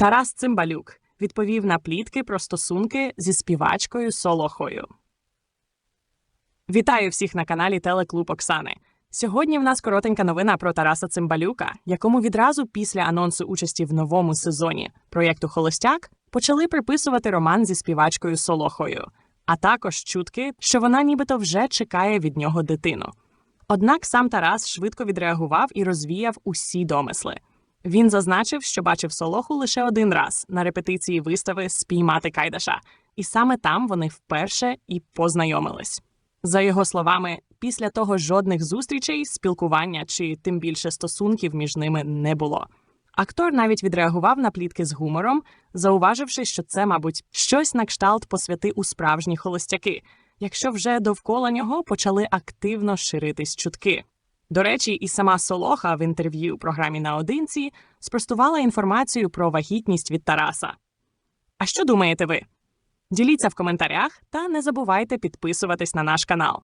Тарас Цимбалюк відповів на плітки про стосунки зі співачкою Солохою. Вітаю всіх на каналі Телеклуб Оксани. Сьогодні в нас коротенька новина про Тараса Цимбалюка, якому відразу після анонсу участі в новому сезоні проєкту Холостяк почали приписувати роман зі співачкою Солохою, а також чутки, що вона нібито вже чекає від нього дитину. Однак сам Тарас швидко відреагував і розвіяв усі домисли. Він зазначив, що бачив Солоху лише один раз на репетиції вистави Спіймати Кайдаша, і саме там вони вперше і познайомились. За його словами, після того жодних зустрічей, спілкування чи тим більше стосунків між ними не було. Актор навіть відреагував на плітки з гумором, зауваживши, що це, мабуть, щось на кшталт посвяти у справжні холостяки, якщо вже довкола нього почали активно ширитись чутки. До речі, і сама Солоха в інтерв'ю програмі наодинці спростувала інформацію про вагітність від Тараса. А що думаєте ви? Діліться в коментарях та не забувайте підписуватись на наш канал.